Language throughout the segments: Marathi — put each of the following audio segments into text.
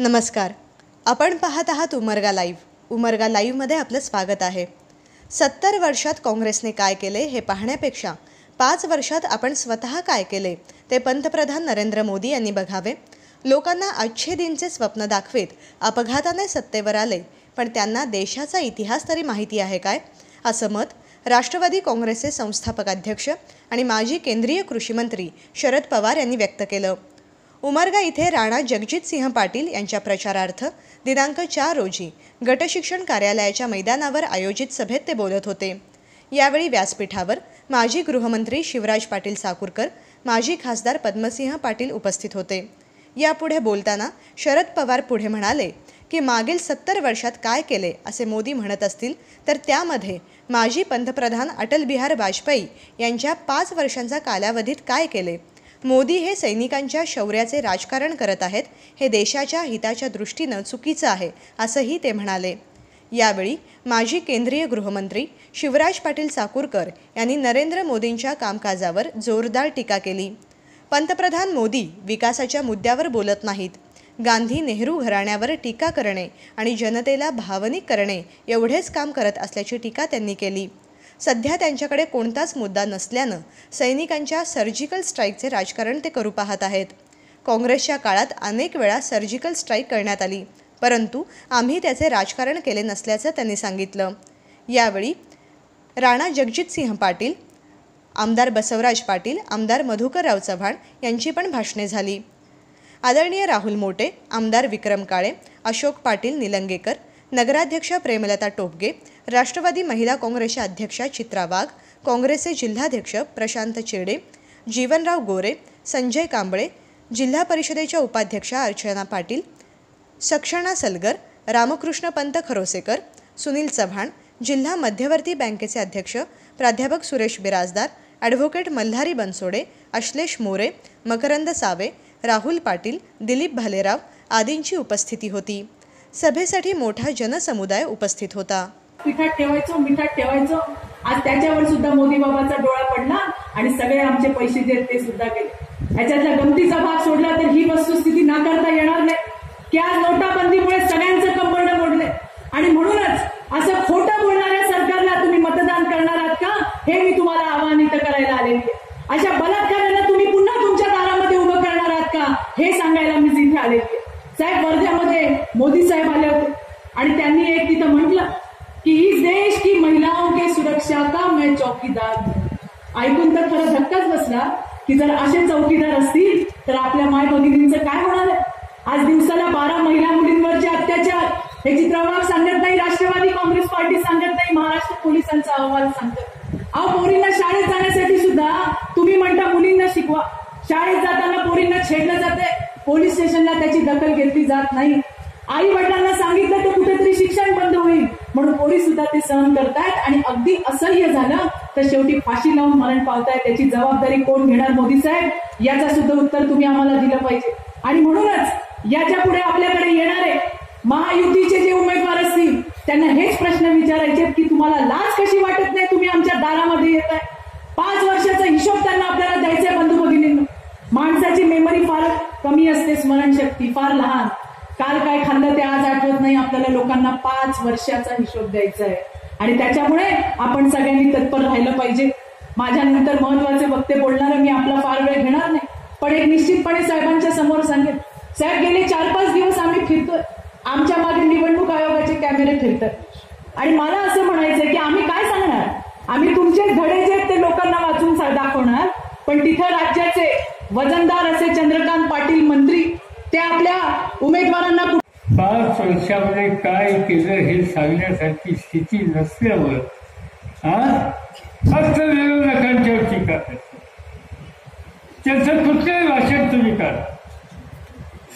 नमस्कार. आपण पाहत आहात उमरगा लाईव्ह. उमरगा लाईव्हमध्ये आपलं स्वागत आहे. सत्तर वर्षात काँग्रेसने काय केले हे पाहण्यापेक्षा पाच वर्षात आपण स्वतः काय केले ते पंतप्रधान नरेंद्र मोदी यांनी बघावे. लोकांना आजचे दिनचे स्वप्न दाखवीत. अपघाताने सत्तेवर आले पण त्यांना देशाचा इतिहास तरी माहिती आहे काय? असं मत राष्ट्रवादी काँग्रेसचे संस्थापक अध्यक्ष आणि माजी केंद्रीय कृषीमंत्री शरद पवार यांनी व्यक्त केलं. उमरगा इथे राणा जगजितसिंह पाटील यांच्या प्रचारार्थ दिनांक चार रोजी गटशिक्षण कार्यालयाच्या मैदानावर आयोजित सभेत ते बोलत होते. यावेळी व्यासपीठावर माजी गृहमंत्री शिवराज पाटील साकूरकर माजी खासदार पद्मसिंह पाटील उपस्थित होते. यापुढे बोलताना शरद पवार पुढे म्हणाले की मागील सत्तर वर्षात काय केले असे मोदी म्हणत असतील तर त्यामध्ये माजी पंतप्रधान अटल बिहार वाजपेयी यांच्या पाच वर्षांचा कालावधीत काय केले? मोदी हे सैनिकांच्या शौर्याचे राजकारण करत आहेत हे देशाच्या हिताच्या दृष्टीनं चुकीचं आहे असंही ते म्हणाले. यावेळी माजी केंद्रीय गृहमंत्री शिवराज पाटील चाकूरकर यांनी नरेंद्र मोदींच्या कामकाजावर जोरदार टीका केली. पंतप्रधान मोदी विकासाच्या मुद्द्यावर बोलत नाहीत. गांधी नेहरू घराण्यावर टीका करणे आणि जनतेला भावनिक करणे एवढेच काम करत असल्याची टीका त्यांनी केली. सध्या त्यांच्याकडे कोणताच मुद्दा नसल्यानं सैनिकांच्या सर्जिकल स्ट्राईकचे राजकारण ते करू पाहत आहेत. काँग्रेसच्या काळात अनेक वेळा सर्जिकल स्ट्राईक करण्यात आली परंतु आम्ही त्याचे राजकारण केले नसल्याचं त्यांनी सांगितलं. यावेळी राणा जगजितसिंह पाटील आमदार बसवराज पाटील आमदार मधुकरराव चव्हाण यांची पण भाषणे झाली. आदरणीय राहुल मोटे आमदार विक्रम काळे अशोक पाटील निलंगेकर नगराध्यक्षा प्रेमलता टोपगे राष्ट्रवादी महिला काँग्रेसच्या अध्यक्षा चित्रा वाघ काँग्रेसचे जिल्हाध्यक्ष प्रशांत चेडे जीवनराव गोरे संजय कांबळे जिल्हा परिषदेच्या उपाध्यक्षा अर्चना पाटील सक्षणा सलगर रामकृष्ण पंत खरोसेकर सुनील चव्हाण जिल्हा मध्यवर्ती बँकेचे अध्यक्ष प्राध्यापक सुरेश बिराजदार ॲडव्होकेट मल्हारी बनसोडे अश्लेष मोरे मकरंद सावे राहुल पाटील दिलीप भालेराव आदींची उपस्थिती होती. सभेसाठी मोठा जनसमुदाय उपस्थित होता. पिठात ठेवायचो मिठात ठेवायचो. आज त्याच्यावर सुद्धा मोदी बाबाचा डोळा पडला आणि सगळे आमचे पैसे जे ते सुद्धा गेले. त्याच्यातला गमतीचा भाग सोडला तर ही वस्तुस्थिती नाकारता येणार नाही. की आज नोटाबंदीमुळे सगळ्यांचं कंबरडं मोडले. आणि म्हणूनच असं खोटं बोलणाऱ्या सरकारला तुम्ही मतदान करणार आहात का? हे मी तुम्हाला आवाहनित करायला आलेली आहे. अशा बलात्काराला तुम्ही पुन्हा तुमच्या दारामध्ये उभं करणार आहात का? हे सांगायला मी जिथे आलेली आहे. साहेब वर्ध्यामध्ये मोदी साहेब आले होते. आणि त्यांनी एक तिथं म्हटलं की इस देश की महिलाओं के सुरक्षा का मैं चौकीदार ऐकून तर खरं धक्काच बसला की जर असे चौकीदार असतील तर आपल्या माय भगिनींचं काय होणार आहे? आज दिवसाला बारा महिला मुलींवरचे अत्याचार. हे चित्रवाग सांगत नाही राष्ट्रवादी काँग्रेस पार्टी सांगत नाही महाराष्ट्र पोलिसांचा अहवाल सांगत अहो पोरींना शाळेत जाण्यासाठी सुद्धा तुम्ही म्हणता मुलींना शिकवा. शाळेत जाताना पोरींना छेडलं जाते पोलीस स्टेशनला त्याची दखल घेतली जात नाही. आई वडिलांना सांगितलं तर कुठेतरी शिक्षण बंद होईल. म्हणून पोलीस सुद्धा ते सहन करतायत आणि अगदी असह्य झालं तर शेवटी फाशी लावून मरण पावतायत. त्याची जबाबदारी कोण घेणार मोदी साहेब? याचं सुद्धा उत्तर तुम्ही आम्हाला दिलं पाहिजे. आणि म्हणूनच याच्यापुढे आपल्याकडे येणारे महायुतीचे जे उमेदवार असतील त्यांना हेच प्रश्न विचारायचे की तुम्हाला लाच कशी वाटत नाही? तुम्ही आमच्या दारामध्ये येत आहे पाच वर्षाचा हिशोब त्यांना आपल्याला द्यायचा आहे बंधू भगिनींना. माणसाची मेमरी फारच कमी असते स्मरणशक्ती फार लहान. काल काय खाल्लं ते आज आठवत नाही. आपल्याला लोकांना पाच वर्षाचा हिशोब द्यायचा आहे. आणि त्याच्यामुळे आपण सगळ्यांनी तत्पर राहिलं पाहिजे. माझ्यानंतर महत्त्वाचे वक्ते बोलणार मी आपला फार वेळ घेणार नाही. पण एक निश्चितपणे साहेबांच्या समोर सांगेन. साहेब गेले चार पाच दिवस आम्ही फिरतोय. आमच्या मागे निवडणूक आयोगाचे कॅमेरे फिरतात. आणि मला असं म्हणायचं की आम्ही काय सांगणार? आम्ही तुमचे धडे जे आहेत ते लोकांना वाचून दाखवणार. पण तिथं राज्याचे वजनदार असे चंद्रकांत पाटील मंत्री ते आपल्या उमेदवारांना पाच वर्षामध्ये काय केलं हे सांगण्यासारखी स्थिती नसल्यावर हा? फक्त विरोधकांच्यावर टीका करतो त्याचं कुठल्याही भाषेत तुम्ही करा.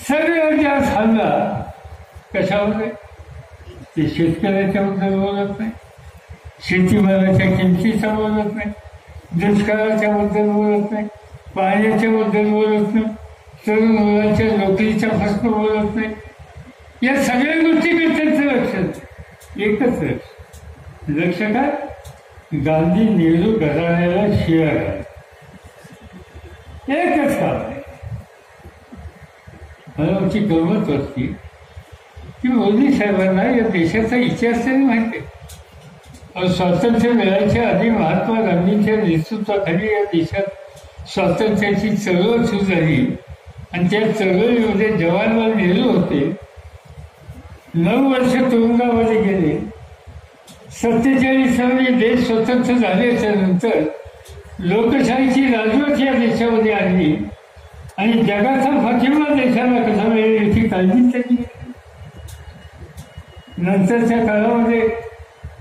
सर्व ज्या सांगा कशावर ते शेतकऱ्याच्याबद्दल बोलत नाही. शेतीमालाच्या किमतीचा बोलत नाही. दुष्काळाच्या बद्दल बोलत नाही. पाण्याच्या बद्दल बोलत नाही तरुण मुलांच्या नोकरीच्या प्रश्न बोलत नाही. या सगळ्या गोष्टीकडे त्यांचं लक्ष एकच लक्ष लक्ष काय गांधी नेहरू घराण्याला शिया एकच काम आहे. मला आमची गमत असती की मोदी साहेबांना या देशाचा इतिहास त्यांनी माहिती आहे. स्वातंत्र्य मिळायच्या आधी महात्मा गांधींच्या नेतृत्वाखाली या देशात स्वातंत्र्याची चळवळ सुरू झाली. आणि त्या चळवळीमध्ये जवाहरलाल नेहरू होते. नऊ वर्ष तुरुंगामध्ये गेले. सत्तेचाळीस साली देश स्वतंत्र झाल्याच्यानंतर लोकशाहीची राजवट या देशामध्ये आणली. आणि जगाचा फातिमा देशाला कसा मिळेल याची काळजी त्यांनी नंतरच्या काळामध्ये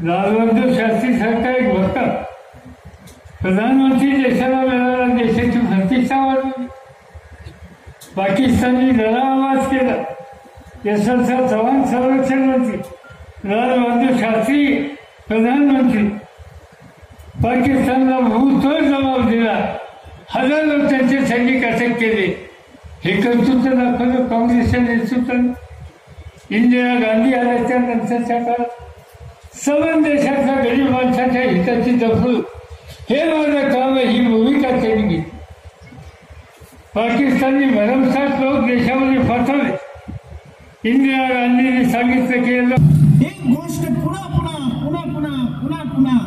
लालबहादूर शास्त्री सारखा एक होता प्रधानमंत्री देशाला मिळाला देशाची प्रतिष्ठा वाढवली पाकिस्तानी लढा आवाज केला. यशवंतराव चव्हाण संरक्षण मंत्री. लालबहादूर शास्त्री प्रधानमंत्री. पाकिस्तानला भूतोड जबाब दिला. हजारो त्यांचे सैनिक अटक केले. हे कर्तृत्व दाखवलं काँग्रेसच्या नेतृत्वाने. इंदिरा गांधी आल्याच्या नंतरच्या काळात. सर्व देशातल्या गरीब माणसाच्या हिताची दखल हे माझं काम आहे ही भूमिका त्यांनी घेतली पाकिस्तानी भरमसाठ लोक देशामध्ये फसवले इंदिरा गांधींनी सांगितलं की एक गोष्ट पुन्हा पुन्हा पुन्हा पुन्हा पुन्हा पुन्हा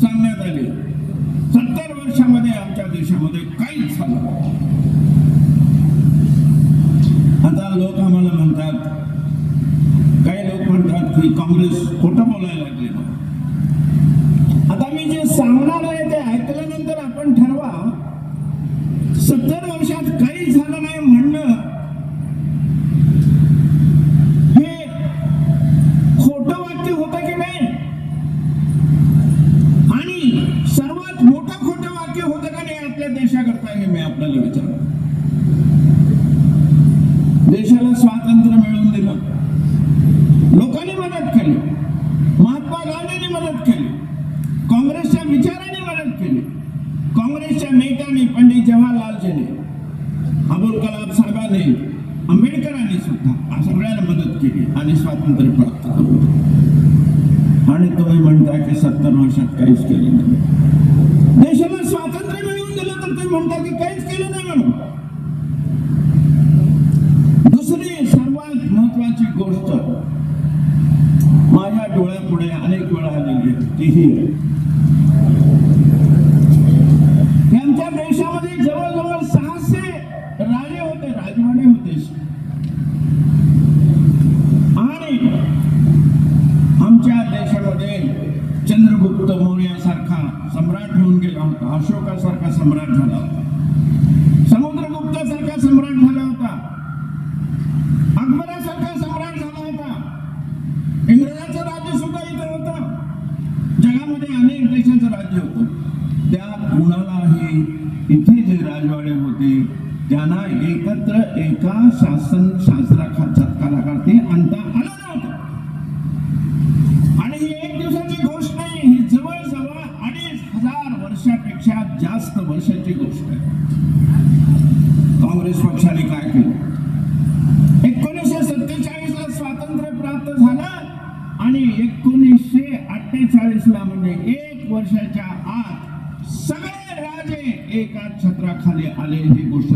सांगण्यात आली सत्तर वर्षामध्ये आमच्या देशामध्ये काहीच झालं आता लोक आम्हाला म्हणतात काही लोक म्हणतात की काँग्रेस खोटं बोलायला लागले आता मी जे सांगणार आहे ते ऐकल्यानंतर आपण ठरवा. सत्तर वर्षात काहीच झालं नाही म्हणणं. हे खोटं वाक्य होतं की नाही? आणि सर्वात मोठं खोटं वाक्य होतं का नाही आपल्या देशाकरता हे मी आपल्याला विचार देशाला स्वातंत्र्य मिळवून दिलं लोकांनी मदत केली महात्मा गांधींनी मदत केली काँग्रेसच्या विचाराने मदत केली काँग्रेसच्या नेत्यांनी पंडित जवाहरलालजींनी अबुल कलाम साहेबांनी आंबेडकरांनी सुद्धा सगळ्यांना मदत केली आणि स्वातंत्र्य प्राप्त करू आणि तुम्ही म्हणताय की सत्तर वर्षात काहीच केलं नाही. देशाला स्वातंत्र्य मिळवून दिलं तर तुम्ही म्हणता की काहीच केलं नाही म्हणून. दुसरी सर्वात महत्वाची गोष्ट माझ्या डोळ्यापुढे अनेक वेळा आलेली आहे तीही आहे. की आमच्या देशामध्ये जवळजवळ सहाशे राजे होते राजवाडे होते आणि आमच्या देशामध्ये चंद्रगुप्त मौर्यासारखा सम्राट होऊन गेला होता अशोकासारखा सम्राट झाला. होता समुद्रगुप्तासारखा सम्राट झाला होता. अकबरासारखा सम्राट झाला होता. इंग्रजाचं राज्य सुद्धा इथं होतं. जगामध्ये अनेक देशांचं राज्य होतं. त्या कुणालाही इथे जे राजवाडे होते त्यांना एकत्र एका शासन शास्त्राखात कालाखाती आणता आलं नव्हतं आणि ही एक दिवसाची गोष्ट नाही ही जवळजवळ अडीच हजार वर्षापेक्षा जास्त वर्षाची गोष्ट आहे काँग्रेस पक्षाने काय केलं एकोणीसशे सत्तेचाळीस ला स्वातंत्र्य प्राप्त झालं आणि एकोणीसशे अठ्ठेचाळीस ला म्हणजे एक वर्षाच्या आत सगळे राजे एका छत्राखाली आले ही गोष्ट